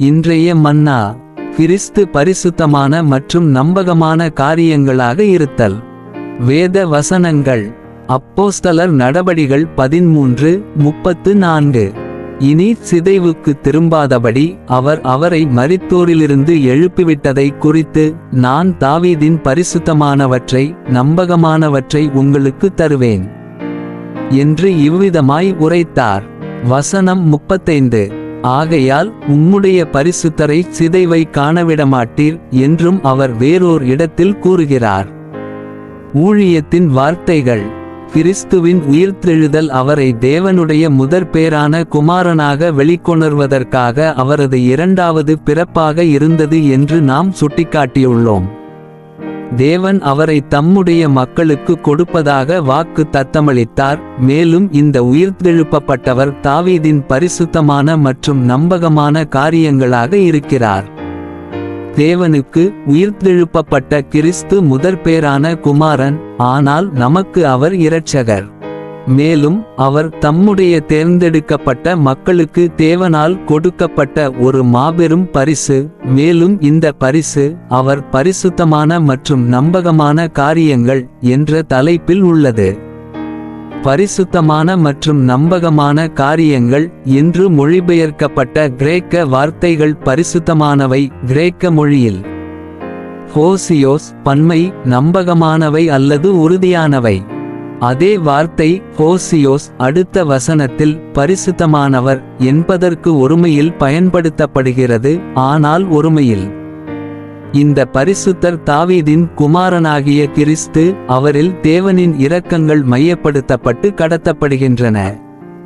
இன்றைய மன்னா கிறிஸ்து பரிசுத்தமான மற்றும் நம்பகமான காரியங்களாக இருத்தல். வேத வசனங்கள் அப்போஸ்தலர் நடபடிகள் பதிமூன்று முப்பத்து நான்கு. இனி சிதைவுக்கு திரும்பாதபடி அவர் அவரை மரித்தோரிலிருந்து எழுப்பிவிட்டதை குறித்து நான் தாவீதின் பரிசுத்தமானவற்றை நம்பகமானவற்றை உங்களுக்கு தருவேன். என்று இவ்விதமாய் உரைத்தார். வசனம் முப்பத்தைந்து. ஆகையால் உம்முடைய பரிசுத்தரை சிதைவை காணவிடமாட்டீர் என்றும் அவர் வேறோர் இடத்தில் கூறுகிறார். ஊழியத்தின் வார்த்தைகள். கிறிஸ்துவின் உயிர்த்தெழுதல் அவரை தேவனுடைய முதற் பேரான குமாரனாக வெளிக்கொணர்வதற்காக அவரது இரண்டாவது பிறப்பாக இருந்தது என்று நாம் சுட்டிக்காட்டியுள்ளோம். தேவன் அவரை தம்முடைய மக்களுக்கு கொடுப்பதாக வாக்கு தத்தமளித்தார். மேலும் இந்த உயிர்த்தெழுப்பப்பட்டவர் தாவீதின் பரிசுத்தமான மற்றும் நம்பகமான காரியங்களாக இருக்கிறார். தேவனுக்கு உயிர்த்தெழுப்பப்பட்ட கிறிஸ்து முதற்பேரான குமாரன் ஆனால் நமக்கு அவர் இரட்சகர். மேலும் அவர் தம்முடைய தேர்ந்தெடுக்கப்பட்ட மக்களுக்கு தேவனால் கொடுக்கப்பட்ட ஒரு மாபெரும் பரிசு. மேலும் இந்த பரிசு அவர் பரிசுத்தமான மற்றும் நம்பகமான காரியங்கள் என்ற தலைப்பில் உள்ளது. பரிசுத்தமான மற்றும் நம்பகமான காரியங்கள் என்று மொழிபெயர்க்கப்பட்ட கிரேக்க வார்த்தைகள் பரிசுத்தமானவை கிரேக்க மொழியில். ஹோசியோஸ் பன்மை நம்பகமானவை அல்லது உறுதியானவை. அதே வார்த்தை ஹோசியோஸ் அடுத்த வசனத்தில் பரிசுத்தமானவர் என்பதற்கு ஒருமையில் பயன்படுத்தப்படுகிறது ஆனால் ஒருமையில். இந்த பரிசுத்தர் தாவீதின் குமாரனாகிய கிறிஸ்து அவரில் தேவனின் இரக்கங்கள் மையப்படுத்தப்பட்டு கடத்தப்படுகின்றன.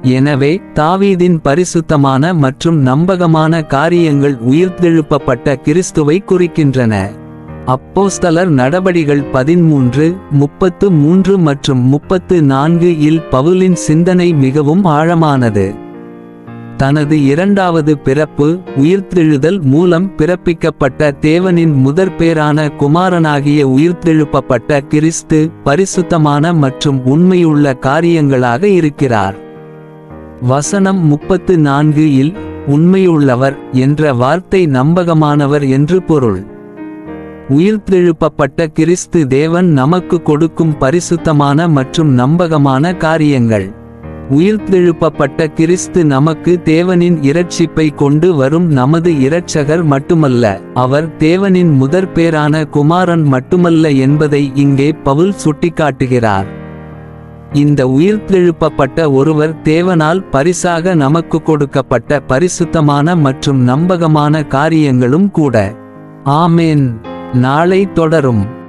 எனவே தாவீதின் பரிசுத்தமான மற்றும் நம்பகமான காரியங்கள் உயிர்த்தெழுப்பப்பட்ட கிறிஸ்துவை குறிக்கின்றன. அப்போஸ்தலர் நடபடிகள் பதிமூன்று முப்பத்து மூன்று மற்றும் முப்பத்து நான்கு இல் பவுலின் சிந்தனை மிகவும் ஆழமானது. தனது இரண்டாவது பிறப்பு உயிர்த்தெழுதல் மூலம் பிறப்பிக்கப்பட்ட தேவனின் முதற்பேரான குமாரனாகிய உயிர்த்தெழுப்பப்பட்ட கிறிஸ்து பரிசுத்தமான மற்றும் உண்மையுள்ள காரியங்களாக இருக்கிறார். வசனம் முப்பத்து நான்கு இல் உண்மையுள்ளவர் என்ற வார்த்தை நம்பகமானவர் என்று பொருள். உயிர்த்தெழுப்பப்பட்ட கிறிஸ்து தேவன் நமக்கு கொடுக்கும் பரிசுத்தமான மற்றும் நம்பகமான காரியங்கள். உயிர்த்தெழுப்பப்பட்ட கிறிஸ்து நமக்கு தேவனின் இரட்சிப்பை கொண்டு வரும் நமது இரட்சகர் மட்டுமல்ல அவர் தேவனின் முதற்பேரான குமாரன் மட்டுமல்ல என்பதை இங்கே பவுல் சுட்டிக்காட்டுகிறார். இந்த உயிர்த்தெழுப்பப்பட்ட ஒருவர் தேவனால் பரிசாக நமக்கு கொடுக்கப்பட்ட பரிசுத்தமான மற்றும் நம்பகமான காரியங்களும் கூட. ஆமேன். நாளை தொடரும்.